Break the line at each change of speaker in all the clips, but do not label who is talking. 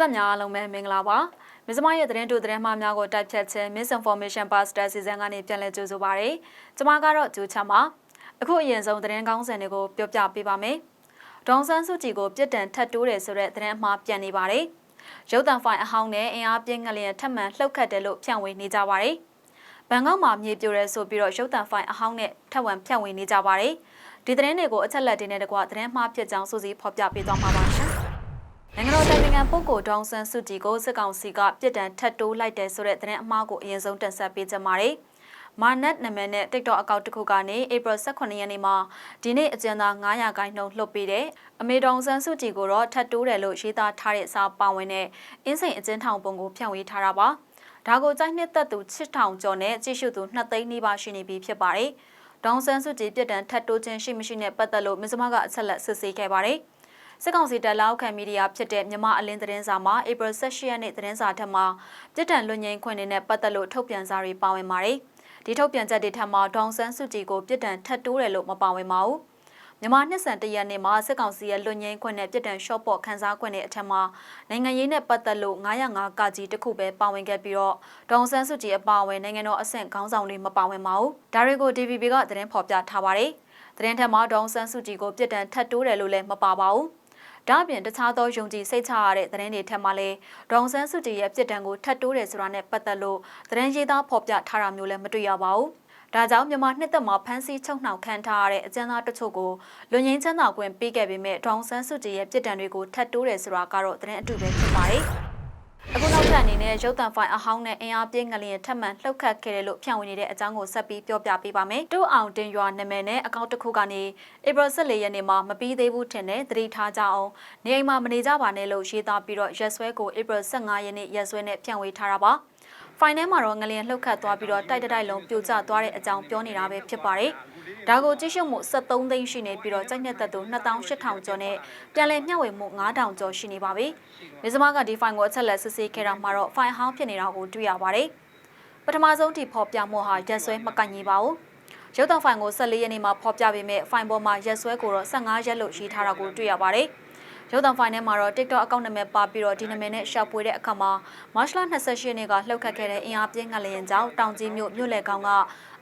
သက်များအားလုံးပဲမင်္ဂလာပါမစ္စမရဲ့သတင်းတူသတင်းမှားများကိုတိုက်ဖြတ်ခြင်း misinformation pastor စီစဉ်ကနေပြန်လည်ကြိုဆိုပါရစေကျွန်မကတော့ဂျူချမ်းပါအခုအရင်ဆုံးသတင်းကောင်းစင်တွေကိုပြောပြပေးပါမယ်ဒေါန်ဆန်းစုကြည်ကိုပြစ်ဒဏ်ထပ်တိုးတယ်ဆိုတဲ့သတင်းမှားပြန်နေပါတယ်ရုပ်သံဖိုင်အဟောင်းနဲ့အင်အားပြင်းငလျင်ထပ်မံလှုပ်ခတ်တယ်လို့ဖြန့်ဝေနေကြပါတယ်ဘန်ကောက်မှာမြေပြိုရဲဆိုပြီးတော့ရုပ်သံဖိုင်အဟောင်းနဲ့ထပ်ဝံဖြန့်ဝေနေကြပါတယ်ဒီသတင်းတွေကိုအချက်လက်တွေနဲ့တကွသတင်းမှားဖြစ်ကြောင်းစူးစီးဖော်ပြပေးသွားမှာပါရှင် နိုင်ငံတော်တိုင်ပင်ခံပုဂ္ဂိုလ်ဒေါန်ဆန်းစုကြည်ကိုစစ်ကောင်စီကပြစ်ဒဏ်ထပ်တိုးလိုက်တယ်ဆိုတဲ့သတင်းအမှားကိုအရင်ဆုံးတင်ဆက်ပေးကြပါမယ်။မာနက်နာမည်နဲ့ TikTok အကောင့်တစ်ခုကနေ April 18ရက်နေ့မှာဒီနေ့အကျဉ်းသား900ခိုင်နှုန်းလွှတ်ပေးတဲ့အမေဒေါန်ဆန်းစုကြည်ကိုတော့ထပ်တိုးတယ်လို့ရေးသားထားတဲ့အစာပါဝင်တဲ့အင်းစိန်အကျဉ်းထောင်ပုံကိုဖြန့်ဝေထားတာပါ။ဒါကိုကြိုက်နှစ်သက်သူ6000ကျော်နဲ့ကြည့်ရှုသူ2သိန်းနီးပါးရှိနေပြီဖြစ်ပါတယ်။ဒေါန်ဆန်းစုကြည်ပြစ်ဒဏ်ထပ်တိုးခြင်းရှိမရှိနဲ့ပတ်သက်လို့မစ္စမကအချက်လက်စစ်ဆေးခဲ့ပါတယ်။ စစ်ကောင်စီတပ်လောက်ခံမီဒီယာဖြစ်တဲ့မြမအလင်းသတင်းစာမှာ April 18ရက်နေ့သတင်းစာထက်မှာပြစ်ဒဏ်လွတ်ငြိမ်းခွင့်နဲ့ပတ်သက်လို့ထုတ်ပြန်စာတွေပါဝင်ပါတယ်။ဒီထုတ်ပြန်ချက်တွေထက်မှာဒေါန်ဆန်းစုကြည်ကိုပြစ်ဒဏ်ထပ်တိုးတယ်လို့မပါဝင်ပါဘူး။မြန်မာနှစ်ဆန်တရက်နေ့မှာစစ်ကောင်စီရဲ့လွတ်ငြိမ်းခွင့်နဲ့ပြည်တံရှော့ပေါ့ခန်းစားခွင့်နဲ့အထက်မှာနိုင်ငံရေးနဲ့ပတ်သက်လို့905ကကြီးတစ်ခုပဲပါဝင်ခဲ့ပြီးတော့ဒေါန်ဆန်းစုကြည်အပါအဝင်နိုင်ငံတော်အဆင့်ခေါင်းဆောင်တွေမပါဝင်ပါဘူး။ဒါတွေကို DVB ကသတင်းဖော်ပြထားပါတယ်။သတင်းထက်မှာဒေါန်ဆန်းစုကြည်ကိုပြည်တံထပ်တိုးတယ်လို့လည်းမပါပါဘူး။ ဒါအပြင်တခြားသောယုံကြည်စိတ်ချရတဲ့သတင်းတွေထက်မှလည်းဒေါန်ဆန်းစုကြည်ရဲ့ပြစ်ဒဏ်ကိုထပ်တိုးတယ်ဆိုတာနဲ့ပတ်သက်လို့သတင်းရေးသားဖော်ပြထားတာမျိုးလည်းမတွေ့ရပါဘူး။ဒါကြောင့်မြန်မာနှစ်သက်မှာဖမ်းဆီးချုပ်နှောင်ခံထားရတဲ့အကျဉ်းသားတချို့ကိုလွန်ငင်းချမ်းသာခွင့်ပေးခဲ့ပေမဲ့ဒေါန်ဆန်းစုကြည်ရဲ့ပြစ်ဒဏ်တွေကိုထပ်တိုးတယ်ဆိုတာကတော့သတင်းအတူပဲဖြစ်ပါတယ်။ အခုနောက်ထပ်အနေနဲ့ရုပ်သံဖိုင်အဟောင်းနဲ့အင်အားပြင်းငလျင်ထပ်မံလှုပ်ခတ်ခဲ့တယ်လို့ဖြန့်ဝေနေတဲ့အကြောင်းကိုဆက်ပြီးပြောပြပေးပါမယ်။တူအောင်တင်ရွာနာမည်နဲ့အကောင့်တစ်ခုကနေဧပြီ14ရက်နေ့မှာမပြီးသေးဘူးထင်တဲ့သတိထားကြအောင်နေအိမ်မှာမနေကြပါနဲ့လို့ရေးသားပြီးတော့ရက်စွဲကိုဧပြီ15ရက်နေ့ရက်စွဲနဲ့ဖြန့်ဝေထားတာပါ။ဖိုင်ထဲမှာတော့ငလျင်လှုပ်ခတ်သွားပြီးတော့တိုက်တိုက်လုံးပြိုကျသွားတဲ့အကြောင်းပြောနေတာပဲဖြစ်ပါတယ်။ ဒါကိုကြည့်ရှုမှု73သိန်းရှိနေပြီးတော့ကြိုက်တဲ့သက်သူ2800ကျော်နဲ့ပြန်လည်မျှဝေမှု9000ကျော်ရှိနေပါပြီ။မြစမကဒီဖိုင်ကိုအချက်လက်စစ်ဆေးခဲ့တာမှာတော့ဖိုင်ဟောင်းဖြစ်နေတာကိုတွေ့ရပါတယ်။ပထမဆုံးဒီဖော်ပြမှုဟာရက်ဆွဲမကန့်ညီပါဘူး။ရုပ်သံဖိုင်ကို14ရက်နေ့မှာဖော်ပြပေးမဲ့ဖိုင်ပေါ်မှာရက်ဆွဲကိုတော့15ရက်လို့ရေးထားတာကိုတွေ့ရပါတယ်။ ရုပ်သံဖိုင်ထဲမှာတော့ TikTok အကောင့်နာမည်ပါပြီးတော့ဒီနာမည်နဲ့ရှာဖွေတဲ့အခါမှာ March 28ရက်နေ့ကလှုပ်ခတ်ခဲ့တဲ့အင်အားပြင်းငလျင်ကြောင့်တောင်ကြီးမြို့မြို့လယ်ကောင်က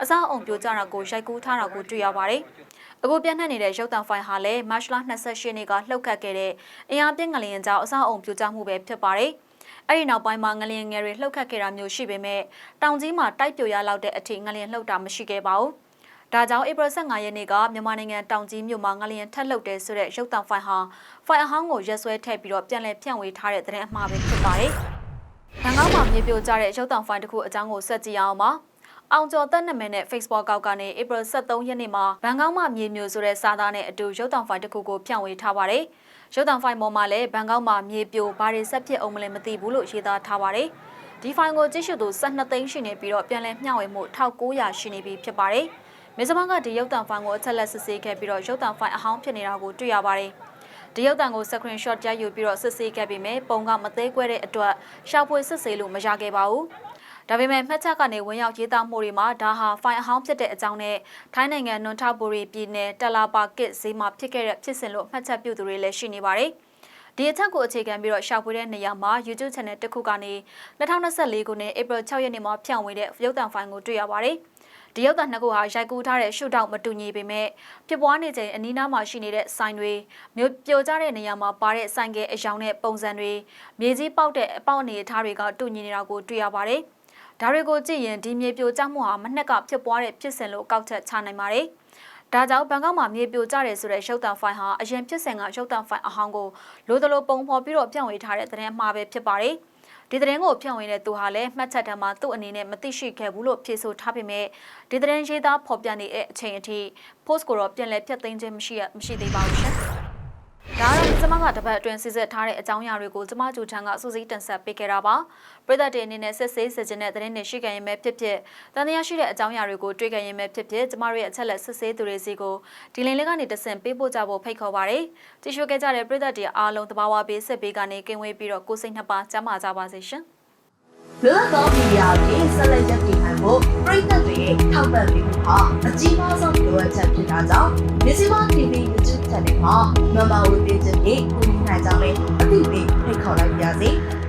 အစားအုံပြိုကျတာကိုရိုက်ကူးထားတာကိုတွေ့ရပါတယ်။အခုပြန့်နှံ့နေတဲ့ရုပ်သံဖိုင်ဟာလည်း March 28ရက်နေ့ကလှုပ်ခတ်ခဲ့တဲ့အင်အားပြင်းငလျင်ကြောင့်အစားအုံပြိုကျမှုပဲဖြစ်ပါတယ်။အဲ့ဒီနောက်ပိုင်းမှာငလျင်ငယ်တွေလှုပ်ခတ်ခဲ့တာမျိုးရှိပေမဲ့တောင်ကြီးမှာတိုက်ပြိုရလောက်တဲ့အထိငလျင်လှုပ်တာမရှိခဲ့ပါဘူး။ ဒါကြောင့်ဧပြီ15ရက်နေ့ကမြန်မာနိုင်ငံတောင်ကြီးမြို့မှာငလျင်ထက်လှုပ်တယ်ဆိုတဲ့ရုပ်သံဖိုင်ဟာဖိုင်အဟောင်းကိုရက်ဆွဲထည့်ပြီးတော့ပြန်လည်ဖြန့်ဝေထားတဲ့သတင်းအမှားပဲဖြစ်ပါတယ်။ဘန်ကောက်မှာမြေပြိုကျတဲ့ရုပ်သံဖိုင်တစ်ခုအကြောင်းကိုဆက်ကြည့်အောင်ပါ။အောင်ကျော်သက်နမည်နဲ့ Facebook ကောက်ကနေဧပြီ23ရက်နေ့မှာဘန်ကောက်မှာမြေမြိုဆိုတဲ့စာသားနဲ့အတူရုပ်သံဖိုင်တစ်ခုကိုဖြန့်ဝေထားပါတယ်။ရုပ်သံဖိုင်ပေါ်မှာလည်းဘန်ကောက်မှာမြေပြိုဘာတွေဆက်ဖြစ်အောင်မလဲမသိဘူးလို့ရေးသားထားပါတယ်။ဒီဖိုင်ကိုကြည့်ရှုသူ12သိန်းရှိနေပြီးတော့ပြန်လည်မျှဝေမှု1900ရှိနေပြီဖြစ်ပါတယ်။ မေဇမန်ကဒီရုပ်သံဖိုင်ကိုအချက်လက်စစ်ဆေးခဲ့ပြီးတော့ရုပ်သံဖိုင်အဟောင်းဖြစ်နေတာကိုတွေ့ရပါတယ်။ဒီရုပ်သံကို screenshot ရိုက်ယူပြီးတော့စစ်ဆေးခဲ့ပြီးမြဲပုံကမသေးကွဲတဲ့အတွက်ရှောက်ဖွေစစ်ဆေးလို့မရခဲ့ပါဘူး။ဒါပေမဲ့မှတ်ချက်ကနေဝင်ရောက်ရေးသားမှုတွေမှာဒါဟာဖိုင်အဟောင်းဖြစ်တဲ့အကြောင်းနဲ့ထိုင်းနိုင်ငံနွန်ထဘူရီပြည်နယ်တလာပါကစ်ဈေးမှာဖြစ်ခဲ့တဲ့ဖြစ်စဉ်လို့မှတ်ချက်ပြုသူတွေလည်းရှိနေပါတယ်။ဒီအချက်ကိုအခြေခံပြီးတော့ရှာဖွေတဲ့နေရာမှာ YouTube channel တစ်ခုကနေ2024ခုနှစ် April 6ရက်နေ့မှာဖြန့်ဝေတဲ့ရုပ်သံဖိုင်ကိုတွေ့ရပါတယ်။ ဒီရုပ်သံနှစ်ခုဟာရိုက်ကူးထားတဲ့ရှုထောင့်မတူညီပေမဲ့ဖြစ်ပွားနေချိန်အနီးနားမှာရှိနေတဲ့ဆိုင်တွေမြို့ပြိုကျတဲ့နေရာမှာပါတဲ့ဆိုင်ကဲအယောင်နဲ့ပုံစံတွေမြေကြီးပေါက်တဲ့အပေါက်အနေအထားတွေကတူညီနေတာကိုတွေ့ရပါတယ်။ဒါတွေကိုကြည့်ရင်ဒီမြေပြိုကျမှုဟာမနှက်ကဖြစ်ပွားတဲ့ဖြစ်စဉ်လို့ကောက်ချက်ချနိုင်ပါတယ်။ဒါကြောင့်ဘန်ကောက်မှာမြေပြိုကျတယ်ဆိုတဲ့ရုပ်သံဖိုင်ဟာအရင်ဖြစ်စဉ်ကရုပ်သံဖိုင်အဟောင်းကိုလိုသလိုပုံဖော်ပြီးတော့ပြန့်ဝေထားတဲ့သတင်းအမှားပဲဖြစ်ပါတယ်။ ဒီသတင်းကိုဖြန့်ဝေတဲ့သူဟာလည်းမှတ်ချက်တမ်းမှာသူ့အနေနဲ့မသိရှိခဲ့ဘူးလို့ဖြေဆိုထားပေမဲ့ဒီသတင်းရေးသားဖော်ပြနေတဲ့အချိန်အထိ post ကိုတော့ပြန်လည်ဖြတ်သိမ်းခြင်းမရှိမရှိသေးပါဘူးရှင်။ ဒါကတော့ကျမကတပတ်အတွင်းစစ်စစ်ထားတဲ့အကြောင်းအရာတွေကိုကျမဂျူချန်ကစူးစီးတင်ဆက်ပေးခဲ့တာပါပြည်သက်တွေအနေနဲ့စစ်ဆေးစစ်ခြင်းတဲ့သတင်းတွေရှိကြရင်ပဲဖြစ်ဖြစ်တန်တရားရှိတဲ့အကြောင်းအရာတွေကိုတွေ့ကြရင်ပဲဖြစ်ဖြစ်ကျမတို့ရဲ့အချက်လက်စစ်ဆေးသူတွေစီကိုဒီလင်းလေးကနေတဆင့်ပေးပို့ကြဖို့ဖိတ်ခေါ်ပါတယ်ကြည့်ရှုခဲ့ကြတဲ့ပြည်သက်တွေအားလုံးတဘာဝပေးစစ်ပေးကနေကင်းဝေးပြီးတော့ကိုစိတ်နှစ်ပါးကျန်းမာကြပါစေရှင်
လွတ်သောမီဒီယာကိုဆက်လက်ရည်တည်နိုင် ဖို့ပြည်သက်တွေထောက်ပံ့ပေးဖို့ဟာအကြီးမားဆုံးလိုအပ်ချက်ဖြစ်တာကြောင့် Missima TV YouTube န်နယ်မှာမမဝေပေးခြင်းဖြင့်ကိုကြီးနိုင်ကြောင်းလည်းအသိပေးဖိတ်ခေါ်လိုက်ပါရစေ။